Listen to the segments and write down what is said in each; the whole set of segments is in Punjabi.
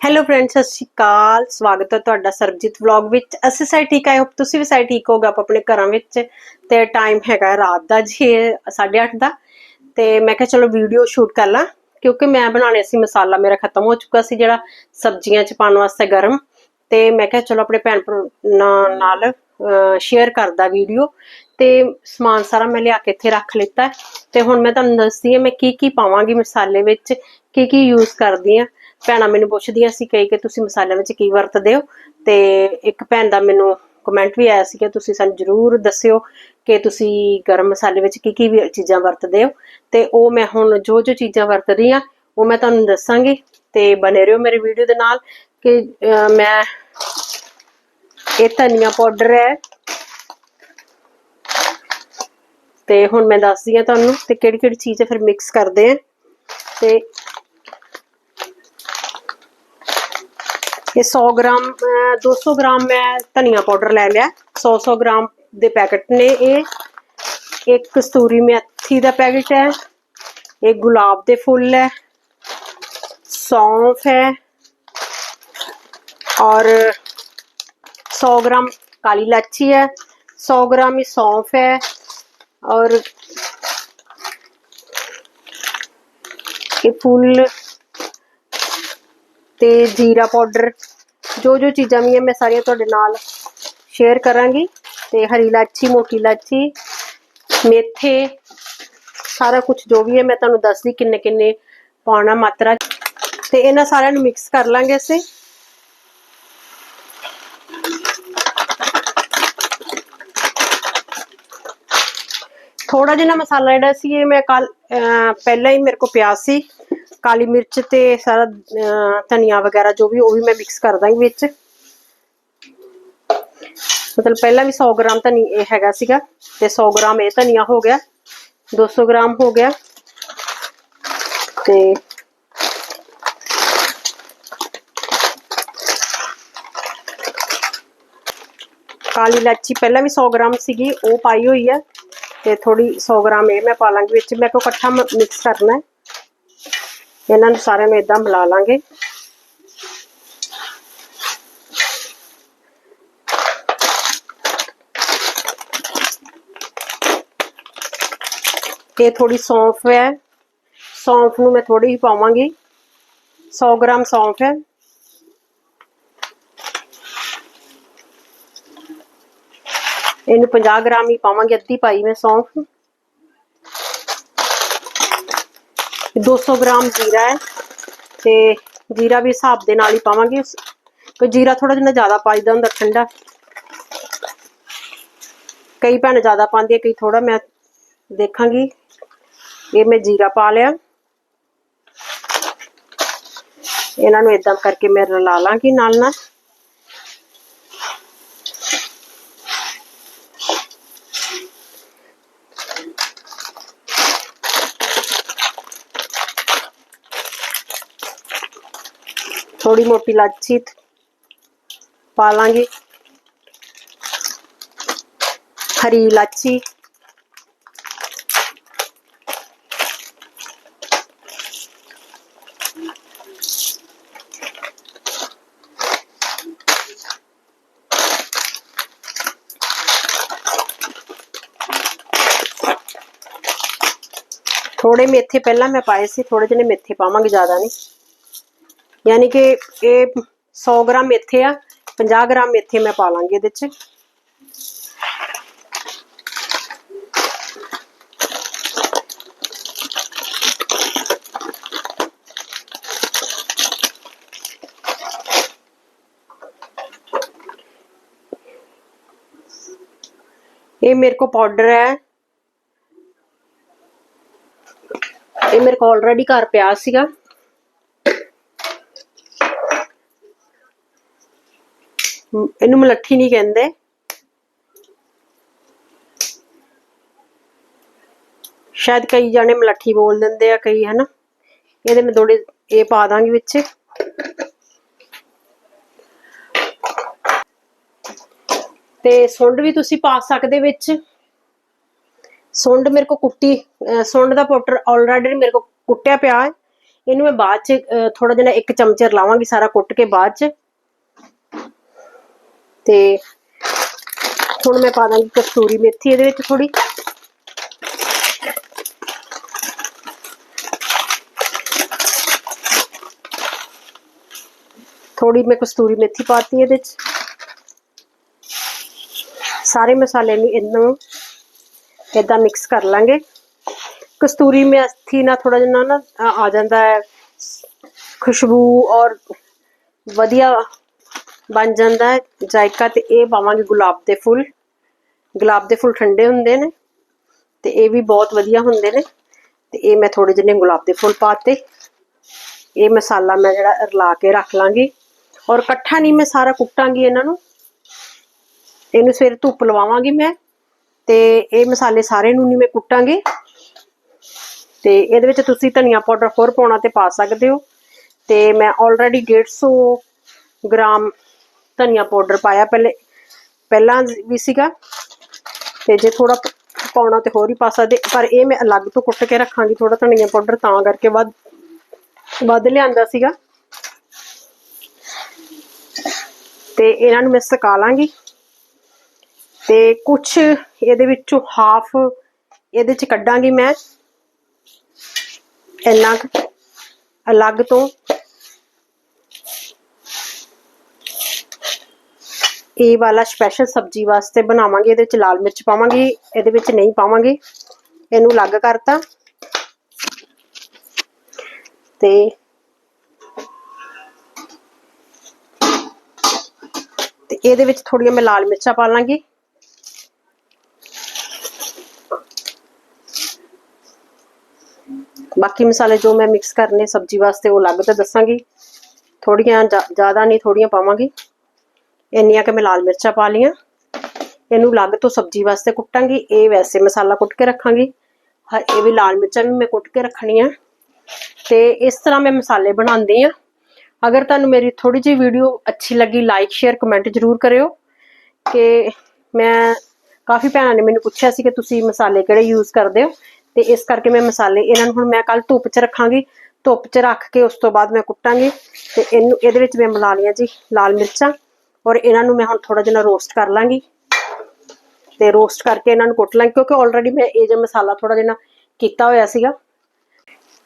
ਹੈਲੋ ਫਰੈਂਡਸ ਸਤਿ ਸ਼੍ਰੀ ਅਕਾਲ। ਸਵਾਗਤ ਹੈ ਤੁਹਾਡਾ ਸਰਬਜੀਤ ਵਲੌਗ ਵਿੱਚ। ਅਸੀਂ ਸਾਰੇ ਠੀਕ ਆਏ ਹੋਪ ਤੁਸੀਂ ਵੀ ਸਾਰੇ ਠੀਕ ਹੋਗੇ ਆਪ ਆਪਣੇ ਘਰਾਂ ਵਿੱਚ ਤੇ ਟਾਈਮ ਹੈਗਾ ਰਾਤ ਦਾ ਜੀ 8:30 ਦਾ। ਤੇ ਮੈਂ ਕਿਹਾ ਚਲੋ ਵੀਡੀਓ ਸ਼ੂਟ ਕਰ ਲਾਂ, ਕਿਉਂਕਿ ਮੈਂ ਬਣਾਉਣੇ ਸੀ ਮਸਾਲਾ, ਮੇਰਾ ਖਤਮ ਹੋ ਚੁੱਕਾ ਸੀ ਜਿਹੜਾ ਸਬਜ਼ੀਆਂ ਚ ਪਾਉਣ ਵਾਸਤੇ ਗਰਮ। ਤੇ ਮੈਂ ਕਿਹਾ ਚਲੋ ਆਪਣੇ ਭੈਣ ਭਰਾ ਨਾਲ ਸ਼ੇਅਰ ਕਰਦਾ ਵੀਡੀਓ ਤੇ ਸਮਾਨ ਸਾਰਾ ਮੈਂ ਲਿਆ ਕੇ ਇੱਥੇ ਰੱਖ ਲਿੱਤਾ। ਤੇ ਹੁਣ ਮੈਂ ਤੁਹਾਨੂੰ ਦੱਸਦੀ ਹਾਂ ਮੈਂ ਕੀ ਕੀ ਪਾਵਾਂਗੀ ਮਸਾਲੇ ਵਿੱਚ, ਕੀ ਕੀ ਯੂਜ਼ ਕਰਦੀ ਹਾਂ। ਭੈਣਾ ਮੈਨੂੰ ਪੁੱਛਦੀਆਂ ਸੀ ਕਈ ਕਿ ਤੁਸੀਂ ਮਸਾਲਿਆਂ ਵਿੱਚ ਕੀ ਵਰਤਦੇ ਹੋ ਤੇ ਇੱਕ ਭੈਣ ਦਾ ਮੈਨੂੰ ਕਮੈਂਟ ਵੀ ਆਇਆ ਸੀ ਕਿ ਤੁਸੀਂ ਸਾਨੂੰ ਜਰੂਰ ਦੱਸਿਓ ਕਿ ਤੁਸੀਂ ਗਰਮ ਮਸਾਲੇ ਵਿੱਚ ਕੀ ਕੀ ਵੀ ਚੀਜ਼ਾਂ ਵਰਤਦੇ ਹੋ ਤੇ ਉਹ ਮੈਂ ਹੁਣ ਜੋ ਜੋ ਚੀਜ਼ਾਂ ਵਰਤਦੀ ਆ ਉਹ ਮੈਂ ਤੁਹਾਨੂੰ ਦੱਸਾਂਗੀ ਤੇ ਬਨੇ ਰਹੋ ਮੇਰੇ ਵੀਡੀਓ ਦੇ ਨਾਲ ਕਿ ਮੈਂ ਇਹ ਧਨੀਆ ਪਾਊਡਰ ਹੈ ਤੇ ਹੁਣ ਮੈਂ ਦੱਸਦੀ ਆ ਤੁਹਾਨੂੰ ਤੇ ਕਿਹੜੀ ਕਿਹੜੀ ਚੀਜ਼ ਫਿਰ ਮਿਕਸ ਕਰਦੇ ਆ ਤੇ ਇਹ 100 ਗ੍ਰਾਮ ਅਹ 200 ਗ੍ਰਾਮ ਮੈਂ ਧਨੀਆ ਪਾਊਡਰ ਲੈ ਲਿਆ 100 100 ਗ੍ਰਾਮ ਦੇ ਪੈਕੇਟ ਨੇ ਇਹ ਇੱਕ ਕਸਤੂਰੀ ਮੇਥੀ ਦਾ ਪੈਕੇਟ ਹੈ ਇਹ ਗੁਲਾਬ ਦੇ ਫੁੱਲ ਹੈ सौंफ है और 100 ग्राम काली इलायची है 100 ग्राम ही सौंफ है और ये फुल ਤੇ ਜੀਰਾ ਪਾਊਡਰ ਜੋ ਜੋ ਚੀਜ਼ਾਂ ਵੀ ਹੈ ਮੈਂ ਸਾਰੀਆਂ ਤੁਹਾਡੇ ਨਾਲ ਸ਼ੇਅਰ ਕਰਾਂਗੀ ਤੇ ਹਰੀ ਇਲਾਚੀ, ਮੋਟੀ ਇਲਾਚੀ, ਮੇਥੇ, ਸਾਰਾ ਕੁਝ ਜੋ ਵੀ ਹੈ ਮੈਂ ਤੁਹਾਨੂੰ ਦੱਸਦੀ ਕਿੰਨੇ ਕਿੰਨੇ ਪਾਉਣਾ ਮਾਤਰਾ ਤੇ ਇਹਨਾਂ ਸਾਰਿਆਂ ਨੂੰ ਮਿਕਸ ਕਰ ਲਾਂਗੇ ਅਸੀਂ। ਥੋੜਾ ਜਿਹਾ ਮਸਾਲਾ ਜਿਹੜਾ ਸੀ ਇਹ ਮੈਂ ਕੱਲ ਪਹਿਲਾਂ ਹੀ ਮੇਰੇ ਕੋ ਪਿਆ ਸੀ। ਕਾਲੀ ਮਿਰਚ ਤੇ ਸਾਰਾ ਧਨੀਆ ਵਗੈਰਾ ਜੋ ਵੀ, ਉਹ ਵੀ ਮੈਂ ਮਿਕਸ ਕਰ ਦਾਂਗੀ ਵਿੱਚ। ਮਤਲਬ ਪਹਿਲਾਂ ਵੀ 100 ਗ੍ਰਾਮ ਧਨੀ, ਇਹ ਹੈਗਾ ਸੀਗਾ, ਤੇ 100 ਗ੍ਰਾਮ ਇਹ ਧਨੀਆ ਹੋ ਗਿਆ 200 ਗ੍ਰਾਮ ਹੋ ਗਿਆ, ਤੇ ਕਾਲੀ ਇਲਾਚੀ ਪਹਿਲਾਂ ਵੀ 100 ਗ੍ਰਾਮ ਸੀਗੀ, ਉਹ ਪਾਈ ਹੋਈ ਹੈ ਤੇ ਥੋੜੀ 100 ਗ੍ਰਾਮ ਇਹ ਮੈਂ ਪਾ ਲਾਂਗੀ ਵਿੱਚ, ਮੈਂ ਕੋ ਇਕੱਠਾ ਮਿਕਸ ਕਰਨਾ ਹੈ। ਇਹਨਾਂ ਨੂੰ ਸਾਰਿਆਂ ਨੂੰ ਇਦਾਂ ਮਿਲਾ ਲਾਂਗੇ। ਇਹ ਥੋੜੀ ਸੌਂਫ ਹੈ। ਸੌਂਫ ਨੂੰ ਮੈਂ ਥੋੜੀ ਹੀ ਪਾਵਾਂਗੀ। 100 ਗ੍ਰਾਮ ਸੌਂਫ ਹੈ। ਇਹਨੂੰ 50 ਗ੍ਰਾਮ ਹੀ ਪਾਵਾਂਗੇ, ਅੱਧੀ ਪਾਈ ਮੈਂ ਸੌਂਫ। 200 ਗ੍ਰਾਮ ਜੀਰਾ ਹੈ ਤੇ ਜੀਰਾ ਵੀ ਹਿਸਾਬ ਦੇ ਨਾਲ ਹੀ ਪਾਵਾਂਗੇ। ਕੋਈ ਜੀਰਾ ਥੋੜਾ ਜਿਹਾ ਜ਼ਿਆਦਾ ਪਾਈਦਾ ਹੁੰਦਾ ਠੰਡਾ। ਕਈ ਭੈਣ ਜ਼ਿਆਦਾ ਪਾਉਂਦੀ ਹੈ ਕਈ ਥੋੜਾ ਮੈਂ ਦੇਖਾਂਗੀ। ਇਹ ਮੈਂ ਜੀਰਾ ਪਾ ਲਿਆ। ਇਹਨਾਂ ਨੂੰ ਇਦਾਂ ਕਰਕੇ ਮੈਂ ਰਲਾ ਲਾਂਗੀ ਨਾਲ ਨਾਲ थोड़ी मोटी इलायची पा लांगे हरी इलायची ਥੋੜੇ ਮੇਥੇ ਪਹਿਲਾਂ ਮੈਂ ਪਾਏ ਸੀ ਥੋੜੇ ਜਿਹੇ ਮੇਥੇ ਪਾਵਾਂਗੇ ਜ਼ਿਆਦਾ ਨਹੀਂ ਯਾਨੀ ਕਿ ਇਹ 100 ਗ੍ਰਾਮ ਮੇਥੇ ਆ 50 ਗ੍ਰਾਮ ਮੇਥੇ ਮੈਂ ਪਾ ਲਾਂਗੀ ਇਹਦੇ ਚ ਇਹ ਮੇਰੇ ਕੋ ਪਾਊਡਰ ਹੈ ਇਹ ਮੇਰੇ ਕੋਲ ਆਲਰੇਡੀ ਘਰ ਪਿਆ ਸੀਗਾ ਇਹਨੂੰ ਮਲੱਠੀ ਨਹੀਂ ਕਹਿੰਦੇ। ਸ਼ਾਇਦ ਕਈ ਜਾਣੇ ਮਲੱਠੀ ਬੋਲ ਦਿੰਦੇ ਆ, ਕਈ ਹਨਾ। ਇਹਦੇ ਮੈਂ ਥੋੜੇ ਇਹ ਪਾ ਦਾਂਗੀ ਵਿੱਚ। ਤੇ ਸੁੰਡ ਵੀ ਤੁਸੀਂ ਪਾ ਸਕਦੇ ਵਿੱਚ। ਸੁੰਡ ਮੇਰੇ ਕੋ ਕੁੱਟੀ, ਅਹ ਸੁੰਡ ਦਾ ਪਾਊਡਰ ਆਲਰੇਡੀ ਮੇਰੇ ਕੋ ਕੁੱਟਿਆ ਪਿਆ ਹੈ। ਇਹਨੂੰ ਮੈਂ ਬਾਅਦ ਚ ਥੋੜਾ ਜਿਹਾ ਇੱਕ ਚਮਚੇ ਲਾਵਾਂਗੀ ਸਾਰਾ ਕੁੱਟ ਕੇ ਬਾਅਦ ਚ। ਤੇ ਹੁਣ ਮੈਂ ਪਾ ਦਾਂਗੀ ਕਸਤੂਰੀ ਮੇਥੀ ਇਹਦੇ ਵਿੱਚ ਥੋੜੀ ਥੋੜੀ ਮੈਂ ਕਸਤੂਰੀ ਮੇਥੀ ਪਾਤੀ ਇਹਦੇ ਚ ਸਾਰੇ ਮਸਾਲੇ ਨੂੰ ਇਹਨੂੰ ਇਦਾਂ ਮਿਕਸ ਕਰ ਲਾਂਗੇ। ਕਸਤੂਰੀ ਮੇਥੀ ਨਾਲ ਥੋੜਾ ਜਿਹਾ ਨਾ, ਆ ਜਾਂਦਾ ਹੈ। ਖੁਸ਼ਬੂ ਔਰ ਵਧੀਆ ਬਣ ਜਾਂਦਾ ਹੈ। ਜਾਇਕਾ ਤੇ ਇਹ ਪਾਵਾਂਗੇ ਗੁਲਾਬ ਦੇ ਫੁੱਲ। ਗੁਲਾਬ ਦੇ ਫੁੱਲ ਠੰਡੇ ਹੁੰਦੇ ਨੇ ਤੇ ਇਹ ਵੀ ਬਹੁਤ ਵਧੀਆ ਹੁੰਦੇ ਨੇ। ਤੇ ਇਹ ਮੈਂ ਥੋੜੇ ਜਿਹੇ ਗੁਲਾਬ ਦੇ ਫੁੱਲ ਪਾਤੇ। ਇਹ ਮਸਾਲਾ ਮੈਂ ਜਿਹੜਾ ਰਲਾ ਕੇ ਰੱਖ ਲਾਂਗੀ। ਔਰ ਇਕੱਠਾ ਨਹੀਂ ਮੈਂ ਸਾਰਾ ਕੁੱਟਾਂਗੀ ਇਹਨਾਂ ਨੂੰ। ਇਹਨੂੰ ਸਵੇਰ ਧੁੱਪ ਲਵਾਵਾਂਗੀ ਮੈਂ। ਤੇ ਇਹ ਮਸਾਲੇ ਸਾਰੇ ਨੂੰ ਨਹੀਂ ਮੈਂ ਕੁੱਟਾਂਗੀ। ਤੇ ਇਹਦੇ ਵਿੱਚ ਤੁਸੀਂ ਧਨੀਆ ਪਾਊਡਰ ਹੋਰ ਪਾਉਣਾ ਤੇ ਪਾ ਸਕਦੇ ਹੋ। ਤੇ ਮੈਂ ਆਲਰੇਡੀ 150 ਗ੍ਰਾਮ ਧਨੀਆ ਪਾਊਡਰ ਪਾਇਆ ਪਹਿਲੇ, ਪਹਿਲਾਂ ਵੀ ਸੀਗਾ, ਤੇ ਜੇ ਥੋੜਾ ਪਾਉਣਾ ਤੇ ਹੋਰ ਹੀ ਪਾ ਸਕਦੇ, ਪਰ ਇਹ ਮੈਂ ਅਲੱਗ ਤੋਂ ਕੁੱਟ ਕੇ ਰੱਖਾਂਗੀ ਥੋੜਾ ਧਨੀਆ ਪਾਊਡਰ, ਤਾਂ ਕਰਕੇ ਵੱਧ ਵੱਧ ਲਿਆਂਦਾ ਸੀਗਾ। ਤੇ ਇਹਨਾਂ ਨੂੰ ਮੈਂ ਸੁਕਾ ਲਾਂਗੀ। ਤੇ ਕੁਝ ਇਹਦੇ ਵਿੱਚੋਂ ਹਾਫ ਇਹਦੇ ਚ ਕੱਢਾਂਗੀ ਮੈਂ। ਇੰਨਾ ਕੁ, ਅਲੱਗ ਤੋਂ। ਇਹ ਵਾਲਾ ਸਪੈਸ਼ਲ ਸਬਜ਼ੀ ਵਾਸਤੇ ਬਣਾਵਾਂਗੇ, ਇਹਦੇ ਵਿੱਚ ਲਾਲ ਮਿਰਚ ਪਾਵਾਂਗੀ, ਇਹਦੇ ਵਿੱਚ ਨਹੀਂ ਪਾਵਾਂਗੇ, ਇਹਨੂੰ ਅਲੱਗ ਕਰਤਾ। ਤੇ ਤੇ ਇਹਦੇ ਵਿੱਚ ਥੋੜੀਆਂ ਮੈਂ ਲਾਲ ਮਿਰਚਾਂ ਪਾ ਲਾਂਗੀ। ਬਾਕੀ ਮਸਾਲੇ ਜੋ ਮੈਂ ਮਿਕਸ ਕਰਨੇ ਸਬਜ਼ੀ ਵਾਸਤੇ ਉਹ ਅਲੱਗ ਤੋਂ ਦੱਸਾਂਗੀ। ਥੋੜੀਆਂ ਜ਼ਿਆਦਾ ਨਹੀਂ ਥੋੜੀਆਂ ਪਾਵਾਂਗੀ। ਇੰਨੀਆਂ ਕਿ ਮੈਂ ਲਾਲ ਮਿਰਚਾਂ ਪਾ ਲੀਆਂ ਇਹਨੂੰ ਅਲੱਗ ਤੋਂ ਸਬਜ਼ੀ ਵਾਸਤੇ ਕੁੱਟਾਂਗੀ। ਇਹ ਵੈਸੇ ਮਸਾਲਾ ਕੁੱਟ ਕੇ ਰੱਖਾਂਗੀ। ਹਾਂ, ਇਹ ਵੀ ਲਾਲ ਮਿਰਚਾਂ ਵੀ ਮੈਂ ਕੁੱਟ ਕੇ ਰੱਖਣੀਆਂ। ਤੇ ਇਸ ਤਰ੍ਹਾਂ ਮੈਂ ਮਸਾਲੇ ਬਣਾਉਂਦੀ ਆ ਅਗਰ ਤੁਹਾਨੂੰ ਮੇਰੀ ਥੋੜੀ ਜਿਹੀ ਵੀਡੀਓ ਅੱਛੀ ਲੱਗੀ ਲਾਈਕ ਸ਼ੇਅਰ ਕਮੈਂਟ ਜ਼ਰੂਰ ਕਰਿਓ। ਕਿ ਮੈਂ, ਕਾਫੀ ਭੈਣਾਂ ਨੇ ਮੈਨੂੰ ਪੁੱਛਿਆ ਸੀ ਕਿ ਤੁਸੀਂ ਮਸਾਲੇ ਕਿਹੜੇ ਯੂਜ਼ ਕਰਦੇ ਹੋ? ਤੇ ਇਸ ਕਰਕੇ ਮੈਂ ਮਸਾਲੇ, ਇਹਨਾਂ ਨੂੰ ਹੁਣ ਮੈਂ ਕੱਲ ਧੁੱਪ 'ਚ ਰੱਖਾਂਗੀ। ਧੁੱਪ 'ਚ ਰੱਖ ਕੇ ਉਸ ਤੋਂ ਬਾਅਦ ਮੈਂ ਕੁੱਟਾਂਗੀ। ਤੇ ਇਹਨੂੰ, ਇਹਦੇ ਵਿੱਚ ਮੈਂ ਮਿਲਾ ਲਿਆ ਜੀ ਲਾਲ ਮਿਰਚਾਂ। ਔਰ ਇਹਨਾਂ ਨੂੰ ਮੈਂ ਹੁਣ ਥੋੜਾ ਜਿਹਾ ਰੋਸਟ ਕਰ ਲਾਂਗੀ। ਤੇ ਰੋਸਟ ਕਰਕੇ ਇਹਨਾਂ ਨੂੰ ਕੁੱਟ ਲਾਂਗੀ, ਕਿਉਂਕਿ ਆਲਰੇਡੀ ਮੈਂ ਇਹ ਜਿਹਾ ਮਸਾਲਾ ਥੋੜਾ ਜਿਹਾ ਕੀਤਾ ਹੋਇਆ ਸੀਗਾ।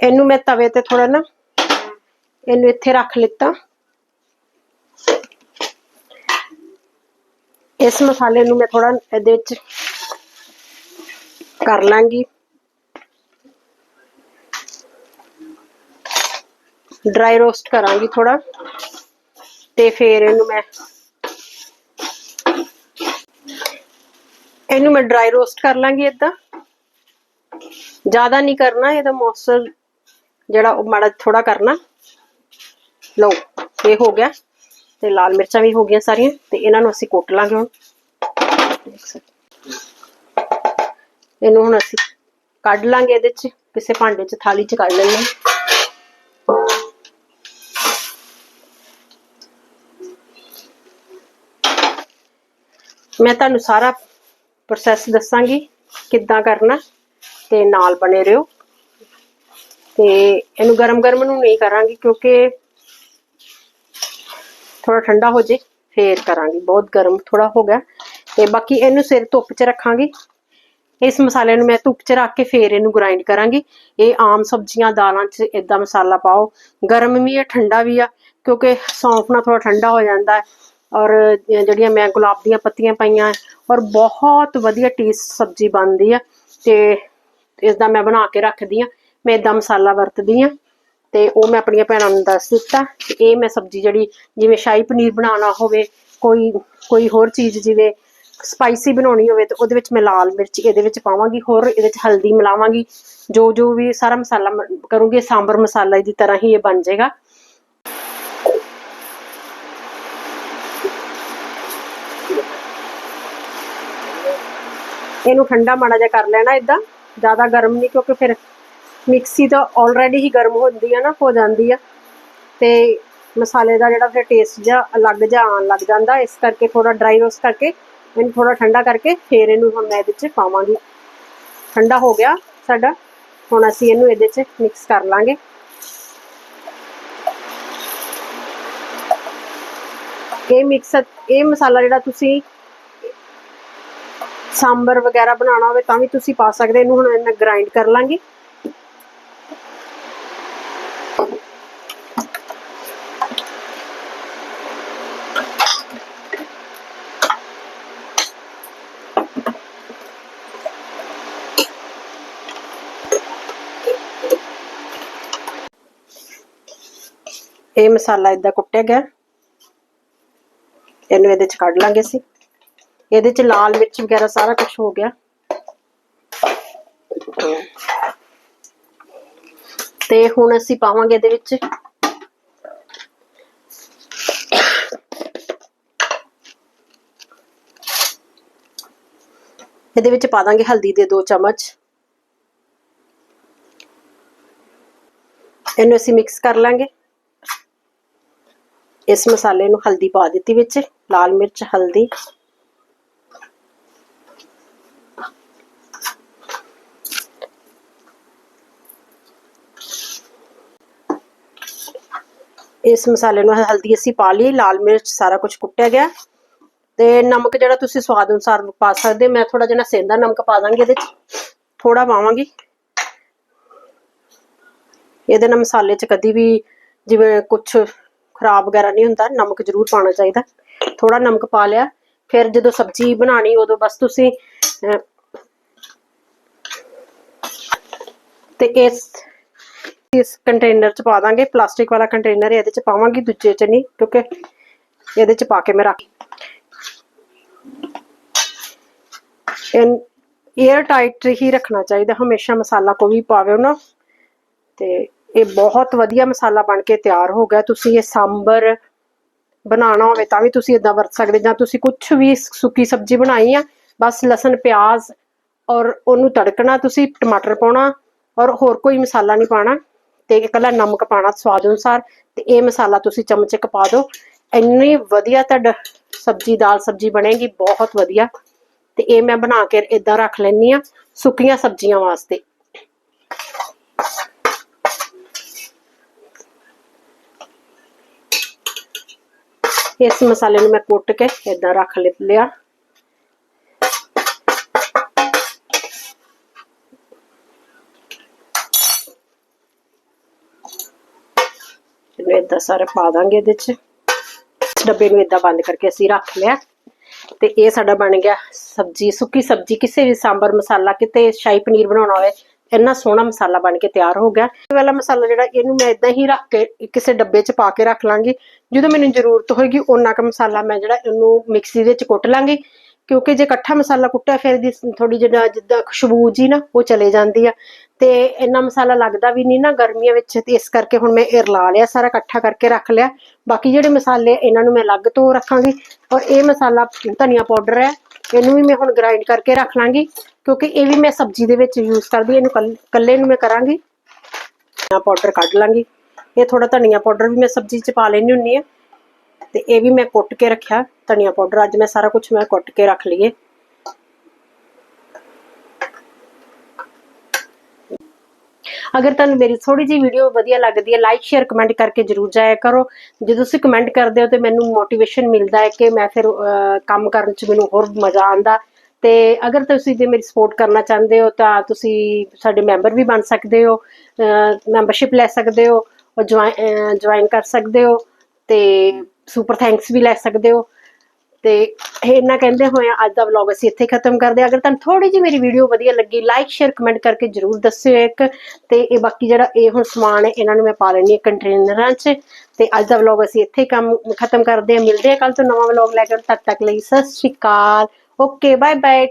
ਇਹਨੂੰ ਮੈਂ ਤਵੇ ਤੇ ਥੋੜਾ ਨਾ ਇਹਨੂੰ ਇੱਥੇ ਰੱਖ ਲਿੱਤਾ। ਇਸ ਮਸਾਲੇ ਨੂੰ ਮੈਂ ਥੋੜਾ ਇਹਦੇ ਵਿੱਚ ਕਰ ਲਾਂਗੀ। ਡਰਾਈ ਰੋਸਟ ਕਰਾਂਗੀ ਥੋੜਾ ਤੇ ਫਿਰ ਇਹਨੂੰ ਮੈਂ ਇਹਨੂੰ ਮੈਂ ਡਰਾਈ ਰੋਸਟ ਕਰ ਲਾਂਗੀ ਇਦਾਂ ਜ਼ਿਆਦਾ ਨਹੀਂ ਕਰਨਾ, ਇਹਦਾ ਮੌਸਰ ਜਿਹੜਾ ਉਹ ਮਾੜਾ ਥੋੜਾ ਕਰਨਾ। ਲਓ, ਇਹ ਹੋ ਗਿਆ ਤੇ ਲਾਲ ਮਿਰਚਾਂ ਵੀ ਹੋ ਗਈਆਂ ਸਾਰੀਆਂ ਤੇ ਇਹਨਾਂ ਨੂੰ ਅਸੀਂ ਕੁੱਟ ਲਾਂਗੇ ਹੁਣ। ਇਹਨੂੰ ਹੁਣ ਅਸੀਂ ਕੱਢ ਲਾਂਗੇ ਇਹਦੇ ਚ, ਕਿਸੇ ਭਾਂਡੇ ਚ, ਥਾਲੀ ਚ ਕੱਢ ਲੈਣੇ ਮੈਂ ਤੁਹਾਨੂੰ ਸਾਰਾ ਪ੍ਰੋਸੈਸ ਦੱਸਾਂਗੀ ਕਿੱਦਾਂ ਕਰਨਾ ਤੇ ਨਾਲ ਬਣੇ ਰਹੋ। ਤੇ ਇਹਨੂੰ ਗਰਮ ਗਰਮ ਨੂੰ ਨਹੀਂ ਕਰਾਂਗੀ ਕਿਉਂਕਿ ਥੋੜਾ ਠੰਡਾ ਹੋ ਜੇ, ਫੇਰ ਕਰਾਂਗੀ। ਬਹੁਤ ਗਰਮ ਥੋੜਾ ਹੋ ਗਿਆ। ਤੇ ਬਾਕੀ ਇਹਨੂੰ ਸਿਰ ਧੁੱਪ 'ਚ ਰੱਖਾਂਗੀ। ਇਸ ਮਸਾਲੇ ਨੂੰ ਮੈਂ ਧੁੱਪ 'ਚ ਰੱਖ ਕੇ ਫੇਰ ਇਹਨੂੰ ਗ੍ਰਾਈਂਡ ਕਰਾਂਗੀ। ਇਹ ਆਮ ਸਬਜ਼ੀਆਂ, ਦਾਲਾਂ 'ਚ ਇਦਾਂ ਮਸਾਲਾ ਪਾਓ। ਗਰਮ ਵੀ ਹੈ ਠੰਡਾ ਵੀ ਆ, ਕਿਉਂਕਿ ਸੌਂਫ ਨਾਲ ਥੋੜਾ ਠੰਡਾ ਹੋ ਜਾਂਦਾ ਹੈ। ਔਰ ਜਿਹੜੀਆਂ ਮੈਂ ਗੁਲਾਬ ਦੀਆਂ ਪੱਤੀਆਂ ਪਾਈਆਂ ਔਰ ਬਹੁਤ ਵਧੀਆ ਟੇਸਟ ਸਬਜ਼ੀ ਬਣਦੀ ਆ ਤੇ ਇਸ ਦਾ ਮੈਂ ਬਣਾ ਕੇ ਰੱਖਦੀ ਆ, ਮੈਂ ਇਦਾਂ ਮਸਾਲਾ ਵਰਤਦੀ ਆ ਤੇ ਉਹ ਮੈਂ ਆਪਣੀਆਂ ਭੈਣਾਂ ਨੂੰ ਦੱਸ ਦਿੱਤਾ ਇਹ ਮੈਂ ਸਬਜ਼ੀ ਜਿਹੜੀ, ਜਿਵੇਂ ਸ਼ਾਹੀ ਪਨੀਰ ਬਣਾਉਣਾ ਹੋਵੇ, ਕੋਈ ਕੋਈ ਹੋਰ ਚੀਜ਼ ਜਿਵੇਂ ਸਪਾਈਸੀ ਬਣਾਉਣੀ ਹੋਵੇ ਤੇ ਉਹਦੇ ਵਿੱਚ ਮੈਂ ਲਾਲ ਮਿਰਚ ਇਹਦੇ ਵਿੱਚ ਪਾਵਾਂਗੀ, ਹੋਰ ਇਹਦੇ ਵਿੱਚ ਹਲਦੀ ਮਿਲਾਵਾਂਗੀ, ਜੋ ਜੋ ਵੀ ਸਾਰਾ ਮਸਾਲਾ ਕਰੂੰਗੀ ਸਾਂਬਰ ਮਸਾਲਾ ਦੀ ਤਰ੍ਹਾਂ ਹੀ ਇਹ ਬਣ ਜਾਏਗਾ। ਇਹਨੂੰ ਠੰਡਾ ਮਾੜਾ ਜਿਹਾ ਕਰ ਲੈਣਾ ਇਦਾਂ ਜ਼ਿਆਦਾ ਗਰਮ ਨਹੀਂ, ਕਿਉਂਕਿ ਫਿਰ ਮਿਕਸੀ ਤਾਂ ਆਲਰੇਡੀ ਹੀ ਗਰਮ ਹੁੰਦੀ ਹੈ ਨਾ, ਹੋ ਜਾਂਦੀ ਆ। ਤੇ ਮਸਾਲੇ ਦਾ ਜਿਹੜਾ ਫਿਰ ਟੇਸਟ ਜਾਂ ਅਲੱਗ ਜਾਂ ਆਣ ਲੱਗ ਜਾਂਦਾ, ਇਸ ਕਰਕੇ ਥੋੜਾ ਡਰਾਈ ਰੋਸਟ ਕਰਕੇ ਇਹਨੂੰ ਥੋੜਾ ਠੰਡਾ ਕਰਕੇ ਫਿਰ ਇਹਨੂੰ ਹੁਣ ਮੈਂ ਇਹਦੇ 'ਚ ਪਾਵਾਂਗੀ। ਠੰਡਾ ਹੋ ਗਿਆ ਸਾਡਾ, ਹੁਣ ਅਸੀਂ ਇਹਨੂੰ ਇਹਦੇ 'ਚ ਮਿਕਸ ਕਰ ਲਾਂਗੇ। ਇਹ ਮਿਕਸ ਇਹ ਮਸਾਲਾ ਜਿਹੜਾ ਤੁਸੀਂ ਸਾਂਬਰ ਵਗੈਰਾ ਬਣਾਉਣਾ ਹੋਵੇ ਤਾਂ ਵੀ ਤੁਸੀਂ ਪਾ ਸਕਦੇ ਇਹਨੂੰ ਹੁਣ ਮੈਂ ਗ੍ਰਾਈਂਡ ਕਰ ਲਾਂਗੇ। ਇਹ ਮਸਾਲਾ ਇਦਾਂ ਕੁੱਟਿਆ ਗਿਆ। ਇਹਨੂੰ ਇਹਦੇ ਚ ਕੱਢ ਲਾਂਗੇ ਅਸੀਂ। ਇਹਦੇ ਚ ਲਾਲ ਮਿਰਚ ਵਗੈਰਾ ਸਾਰਾ ਕੁਝ ਹੋ ਗਿਆ। ਤੇ ਹੁਣ ਅਸੀਂ ਪਾਵਾਂਗੇ ਇਹਦੇ ਵਿੱਚ ਇਹਦੇ ਵਿੱਚ ਪਾ ਦਾਂਗੇ ਹਲਦੀ ਦੇ 2 ਚਮਚ। ਇਹਨੂੰ ਅਸੀਂ ਮਿਕਸ ਕਰ ਲਾਂਗੇ। ਇਸ ਮਸਾਲੇ ਨੂੰ ਹਲਦੀ ਪਾ ਦਿੱਤੀ ਵਿੱਚ, ਲਾਲ ਮਿਰਚ, ਹਲਦੀ। ਇਸ ਮਸਾਲੇ ਨੂੰ ਹਲਦੀ ਅਸੀਂ ਪਾ ਲਈ ਲਾਲ ਮਿਰਚ ਸਾਰਾ ਕੁਝ ਕੁੱਟਿਆ ਗਿਆ। ਤੇ ਨਮਕ ਜਿਹੜਾ ਤੁਸੀਂ ਸਵਾਦ ਅਨੁਸਾਰ ਪਾ ਸਕਦੇ ਮੈਂ ਥੋੜਾ ਜਿਹਾ ਸੇਂਦਾ ਨਮਕ ਪਾ ਦਾਂਗੀ ਇਹਦੇ ਚ ਥੋੜਾ ਪਾਵਾਂਗੀ। ਇਹਦੇ ਨਾਲ ਮਸਾਲੇ ਚ ਕਦੀ ਵੀ ਜਿਵੇਂ ਕੁਝ ਖਰਾਬ ਵਗੈਰਾ ਨਹੀਂ ਹੁੰਦਾ ਨਮਕ ਜ਼ਰੂਰ ਪਾਣਾ ਚਾਹੀਦਾ। ਥੋੜਾ ਨਮਕ ਪਾ ਲਿਆ ਫਿਰ ਜਦੋਂ ਸਬਜ਼ੀ ਬਣਾਣੀ ਉਦੋਂ ਬਸ ਤੁਸੀਂ ਅਹ, ਤੇ ਇਸ ਇਸ ਕੰਟੇਨਰ ਚ ਪਾ ਦਾਂਗੇ। ਪਲਾਸਟਿਕ ਵਾਲਾ ਕੰਟੇਨਰ ਇਹਦੇ ਚ ਪਾਵਾਂਗੀ, ਦੂਜੇ ਚ ਨਹੀਂ, ਕਿਉਂਕਿ ਇਹਦੇ ਚ ਪਾ ਕੇ ਮੈਂ ਰੱਖ 에ਅਰ ਟਾਈਟ ਹੀ ਰੱਖਣਾ ਚਾਹੀਦਾ। ਹਮੇਸ਼ਾ ਮਸਾਲਾ ਕੋਈ ਵੀ ਪਾਵੇ ਨਾ। ਤੇ ਇਹ ਬਹੁਤ ਵਧੀਆ ਮਸਾਲਾ ਬਣ ਕੇ ਤਿਆਰ ਹੋ ਗਿਆ। ਤੁਸੀਂ ਇਹ ਸਾਂਬਰ ਬਣਾਉਣਾ ਹੋਵੇ ਤਾਂ ਵੀ ਤੁਸੀਂ ਇਦਾਂ ਵਰਤ ਸਕਦੇ ਜਾਂ ਤੁਸੀਂ ਕੁਝ ਵੀ ਸੁੱਕੀ ਸਬਜ਼ੀ ਬਣਾਈ ਆ, ਬਸ ਲਸਣ, ਪਿਆਜ਼ ਔਰ ਉਹਨੂੰ ਤੜਕਣਾ, ਤੁਸੀਂ ਟਮਾਟਰ ਪਾਉਣਾ ਔਰ ਹੋਰ ਕੋਈ ਮਸਾਲਾ ਨਹੀਂ ਪਾਣਾ ਤੇ ਇਕੱਲਾ ਨਮਕ ਪਾਣਾ ਸਵਾਦ ਅਨੁਸਾਰ ਤੇ ਇਹ ਮਸਾਲਾ ਤੁਸੀਂ ਚਮਚ ਇੱਕ ਪਾ ਦਿਓ। ਇੰਨੀ ਵਧੀਆ ਤੁਹਾਡਾ ਸਬਜ਼ੀ, ਦਾਲ ਸਬਜ਼ੀ ਬਣੇਗੀ, ਬਹੁਤ ਵਧੀਆ। ਤੇ ਇਹ ਮੈਂ ਬਣਾ ਕੇ ਇਦਾਂ ਰੱਖ ਲੈਣੀ ਆ ਸੁੱਕੀਆਂ ਸਬਜ਼ੀਆਂ ਵਾਸਤੇ। ਇਸ ਮਸਾਲੇ ਨੂੰ ਮੈਂ ਕੁੱਟ ਕੇ ਇਦਾਂ ਰੱਖ ਲਿ- ਲਿਆ। ਇਹਨੂੰ ਇਦਾਂ ਸਾਰਾ ਪਾ ਦਾਂਗੇ ਇਹਦੇ ਚ। ਡੱਬੇ ਨੂੰ ਇਦਾਂ ਬੰਦ ਕਰਕੇ ਅਸੀਂ ਰੱਖ ਲਿਆ। ਤੇ ਇਹ ਸਾਡਾ ਬਣ ਗਿਆ ਸਬਜੀ, ਸੁੱਕੀ ਸਬਜੀ, ਕਿਸੇ ਵੀ ਸਾਂਬਰ ਮਸਾਲਾ, ਕਿਤੇ ਸ਼ਾਹੀ ਪਨੀਰ ਬਣਾਉਣਾ ਹੋਵੇ, ਇੰਨਾ ਸੋਹਣਾ ਮਸਾਲਾ ਬਣ ਕੇ ਤਿਆਰ ਹੋ ਗਿਆ। ਇਹ ਵਾਲਾ ਮਸਾਲਾ ਜਿਹੜਾ ਇਹਨੂੰ ਮੈਂ ਇਦਾਂ ਹੀ ਰੱਖ ਕੇ ਕਿਸੇ ਡੱਬੇ 'ਚ ਪਾ ਕੇ ਰੱਖ ਲਾਂਗੀ। ਜਦੋਂ ਮੈਨੂੰ ਜ਼ਰੂਰਤ ਹੋਏਗੀ, ਓਨਾ ਕੁ ਮਸਾਲਾ ਮੈਂ ਜਿਹੜਾ ਇਹਨੂੰ ਮਿਕਸੀ ਵਿੱਚ ਕੁੱਟ ਲਾਂਗੀ। ਕਿਉਂਕਿ ਜੇ ਇਕੱਠਾ ਮਸਾਲਾ ਕੁੱਟਿਆ, ਫਿਰ ਦੀ ਥੋੜੀ ਜਿਹੜਾ ਜਿੱਦਾਂ ਖੁਸ਼ਬੂ ਜੀ ਨਾ, ਉਹ ਚਲੇ ਜਾਂਦੀ ਆ। ਤੇ ਇੰਨਾ ਮਸਾਲਾ ਲੱਗਦਾ ਵੀ ਨਹੀਂ ਨਾ ਗਰਮੀਆਂ ਵਿੱਚ, ਤੇ ਇਸ ਕਰਕੇ ਹੁਣ ਮੈਂ ਇਹ ਰਲਾ ਲਿਆ, ਸਾਰਾ ਇਕੱਠਾ ਕਰਕੇ ਰੱਖ ਲਿਆ। ਬਾਕੀ ਜਿਹੜੇ ਮਸਾਲੇ ਇਹਨਾਂ ਨੂੰ ਮੈਂ ਅਲੱਗ ਤੋਂ ਰੱਖਾਂਗੀ। ਔਰ ਇਹ ਮਸਾਲਾ ਧਨੀਆ ਪਾਊਡਰ ਹੈ, ਇਹਨੂੰ ਵੀ ਮੈਂ ਹੁਣ ਗ੍ਰਾਈਂਡ ਕਰਕੇ ਰੱਖ ਲਾਂਗੀ। ਕਿਉਂਕਿ ਇਹ ਵੀ ਮੈਂ ਸਬਜ਼ੀ ਦੇ ਵਿੱਚ ਯੂਜ਼ ਕਰਦੀ, ਇਹਨੂੰ ਕੱਲ- ਕੱਲੇ ਨੂੰ ਮੈਂ ਕਰਾਂਗੀ। ਧਨੀਆ ਪਾਊਡਰ ਕੱਢ ਲਾਂਗੀ। ਇਹ ਥੋੜਾ ਧਨੀਆ ਪਾਊਡਰ ਵੀ ਮੈਂ ਸਬਜ਼ੀ 'ਚ ਪਾ ਲੈਣੀ ਹੁੰਨੀ ਆ। ਤੇ ਇਹ ਵੀ ਮੈਂ ਕੁੱਟ ਕੇ ਰੱਖਿਆ, ਧਨੀਆ ਪਾਊਡਰ। ਅੱਜ ਮੈਂ ਸਾਰਾ ਕੁਝ ਮੈਂ ਕੁੱਟ ਕੇ ਰੱਖ ਲਈਏ। ਅਗਰ ਤੁਹਾਨੂੰ ਮੇਰੀ ਥੋੜੀ ਜਿਹੀ ਵੀਡੀਓ ਵਧੀਆ ਲੱਗਦੀ ਹੈ ਲਾਈਕ ਸ਼ੇਅਰ ਕਮੈਂਟ ਕਰਕੇ ਜਰੂਰ ਜਾਇਆ ਕਰੋ। ਜੇ ਤੁਸੀਂ ਕਮੈਂਟ ਕਰਦੇ ਹੋ ਤੇ ਮੈਨੂੰ ਮੋਟੀਵੇਸ਼ਨ ਮਿਲਦਾ ਹੈ ਕਿ ਮੈਂ ਫਿਰ ਕੰਮ ਕਰਨ 'ਚ ਮੈਨੂੰ ਹੋਰ ਮਜ਼ਾ ਆਉਂਦਾ। ਤੇ ਅਗਰ ਤੁਸੀਂ ਜੇ ਮੇਰੀ ਸਪੋਰਟ ਕਰਨਾ ਚਾਹੁੰਦੇ ਹੋ ਤਾਂ ਤੁਸੀਂ ਸਾਡੇ ਮੈਂਬਰ ਵੀ ਬਣ ਸਕਦੇ ਹੋ ਮੈਂਬਰਸ਼ਿਪ ਲੈ ਸਕਦੇ ਹੋ ਔਰ ਜੁਆਇਨ ਕਰ ਸਕਦੇ ਹੋ। ਤੇ ਸੁਪਰ ਥੈਂਕਸ ਵੀ ਲੈ ਸਕਦੇ ਹੋ। ਤੇ ਇਹਨਾਂ ਕਹਿੰਦੇ ਹੋਏ ਅੱਜ ਦਾ ਵਲੌਗ ਅਸੀਂ ਇੱਥੇ ਖਤਮ ਕਰਦੇ ਹਾਂ। ਅਗਰ ਤੁਹਾਨੂੰ ਥੋੜੀ ਜਿਹੀ ਮੇਰੀ ਵੀਡੀਓ ਵਧੀਆ ਲੱਗੀ ਲਾਈਕ ਸ਼ੇਅਰ ਕਮੈਂਟ ਕਰਕੇ ਜਰੂਰ ਦੱਸਿਓ ਇੱਕ। ਤੇ ਇਹ ਬਾਕੀ ਜਿਹੜਾ ਇਹ ਹੁਣ ਸਮਾਨ ਹੈ, ਇਹਨਾਂ ਨੂੰ ਮੈਂ ਪਾ ਲੈਣੀ ਹੈ ਕੰਟੇਨਰਾਂ 'ਚ। ਤੇ ਅੱਜ ਦਾ ਵਲੌਗ ਅਸੀਂ ਇੱਥੇ ਕੰਮ ਖਤਮ ਕਰਦੇ ਹਾਂ। ਮਿਲਦੇ ਹਾਂ ਕੱਲ ਤੋਂ ਨਵਾਂ ਵਲੌਗ ਲੈ ਕੇ। ਤਦ ਤੱਕ ਲਈ ਸਤਿ ਸ਼੍ਰੀ ਅਕਾਲ। Okay bye bye